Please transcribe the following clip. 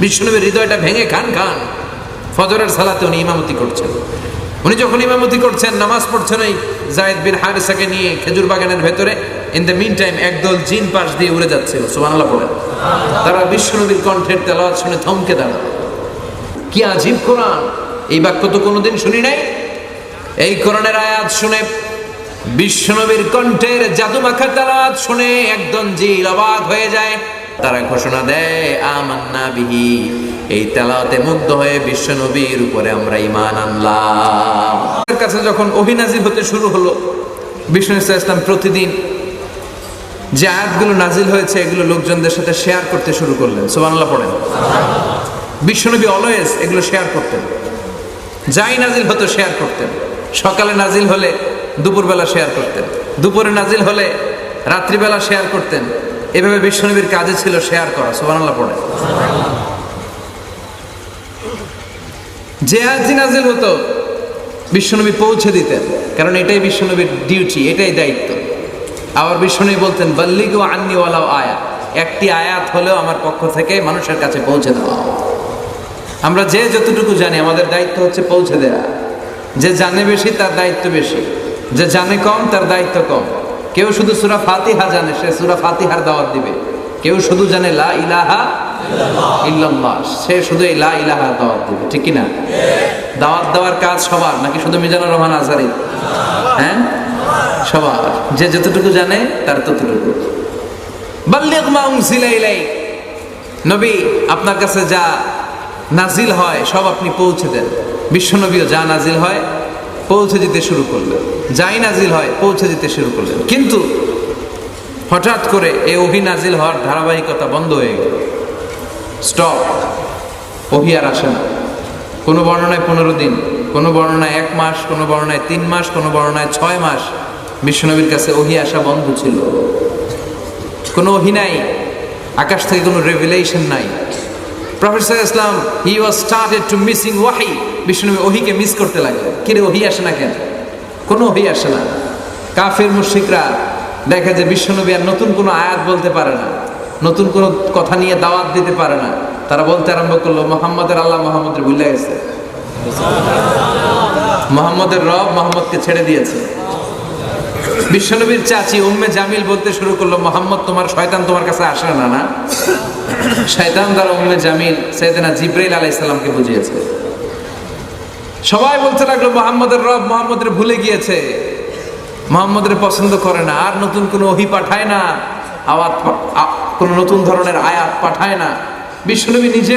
বিষ্ণুনবীর হৃদয়টা ভেঙে খান খান ফজরের সালাতে উনি ইমামতি করছেন। উনি যখন ইমামতি করছেন, নামাজ পড়ছেন ওই জায়েদ বিন হারিসাকে নিয়ে খেজুর বাগানের ভেতরে ইন দ্য মিন টাইম একদল জিন পাশ দিয়ে উড়ে যাচ্ছিল সুবহানাল্লাহ পড়েন। তারা বিষ্ণুনবীর কণ্ঠের তেলাওয়াত শুনে থমকে দাঁড়ান কি আজীব কোরআন! এই বাক্য তো কোনোদিন শুনি নাই। এই কোরআনের আয়াত শুনে বিশ্বনবীর কণ্ঠের জাদু মাখা তালাত শুনে একদম জিল অবাক হয়ে যায়। তারা ঘোষণা দেয়, আমান্না বিহি। এই তেলাওয়াতে মুগ্ধ হয়ে বিশ্বনবীর উপরে আমরা ইমান আনলাম। কাছে যখন অভিনাজির হতে শুরু হলো, বিষ্ণু ইসলাম প্রতিদিন যে আয়াতগুলো নাজিল হয়েছে, এগুলো লোকজনদের সাথে শেয়ার করতে শুরু করলেন। সুবহানাল্লাহ পড়েন। বিশ্বনবী অলওয়েজ এগুলো শেয়ার করতেন। যাই নাজিল হতো শেয়ার করতেন। সকালে নাজিল হলে দুপুরবেলা শেয়ার করতেন। দুপুরে নাজিল হলে রাত্রিবেলা শেয়ার করতেন। এভাবে বিশ্বনবীর কাজে ছিল শেয়ার করা, সুবহানাল্লাহ পড়ে। যে আয়াতই নাজিল হতো বিশ্বনবী পৌঁছে দিতেন, কারণ এটাই বিশ্বনবীর ডিউটি এটাই দায়িত্ব। আবার বিশ্বনবী বলতেন, বল্লিগো আন্নিওয়ালাও আয়া একটি আয়াত হলেও আমার পক্ষ থেকে মানুষের কাছে পৌঁছে দেওয়া। আমরা যে যতটুকু জানি, আমাদের দায়িত্ব হচ্ছে পৌঁছে দেয়া যে জানে বেশি, তার দায়িত্ব বেশি। যে জানে কম, তার দায়িত্ব কম। কেউ শুধু সুরা ফাতিহা জানে, সে সুরা ফাতিহার দাওয়াত দিবে। কেউ শুধু জানে লা ইলাহা ইল্লাল্লাহ, সে শুধু এই লা ইলাহা দাওয়াত দিবে, ঠিক কি না দাওয়াত দেওয়ার কাজ সবার, নাকি শুধু মিজানুর রহমান আজারি হ্যাঁ? সবার। যে যতটুকু জানে, তার ততটুকু। বাল্লিগ মা উনজিলা ইলাই নবী, আপনার কাছে যা নাজিল হয়, সব আপনি পৌঁছে দেন। বিশ্বনবীও যা নাজিল হয় পৌঁছে দিতে শুরু করলেন। যাই নাজিল হয়, পৌঁছে দিতে শুরু করলেন। কিন্তু হঠাৎ করে এই অভি নাজিল হওয়ার ধারাবাহিকতা বন্ধ হয়ে গেল। স্টপ, অভি আর আসে না। কোনো বর্ণনায় পনেরো দিন, কোনো বর্ণনায় এক মাস, কোনো বর্ণনায় তিন মাস, কোনো বর্ণনায় ছয় মাস বিশ্বনবীর কাছে ওহি আসা বন্ধ ছিল। কোনো ওহি নাই, আকাশ থেকে কোনো রেভেলেশন নাই। Professor Islam he was started to missing ওয়াহি বিষ্ণুনবী ওহিকে মিস করতে লাগলেন কিরে, ওহি আসে না কেন? কোনো ওহি আসে না। কাফের, মুশরিকরা দেখে যে বিশ্বনবী আর নতুন কোনো আয়াত বলতে পারে না, নতুন কোনো কথা নিয়ে দাওয়াত দিতে পারে না। তারা বলতে আরম্ভ করল, মোহাম্মদের আল্লাহ মোহাম্মদের ভুলে গেছে। মোহাম্মদের রব মোহাম্মদকে ছেড়ে দিয়েছে। বিশ্বনবীর চাচি উম্মে জামিল বলতে শুরু করল, মোহাম্মদ, তোমার শয়তান তোমার কাছে আসে না না? শয়তান দ্বারা উম্মে জামিল সৈয়দনা জিব্রাইল আলাইহিস সালামকে বুঝিয়েছে। সবাই বলতে লাগল, মোহাম্মদের রব মোহাম্মদের ভুলে গিয়েছে। মোহাম্মদের পছন্দ করে না, আর নতুন কোনো ওহি পাঠায় না, আওয়াত পা- কোনো নতুন ধরনের আয়াত পাঠায় না। বিশ্বনবী নিজে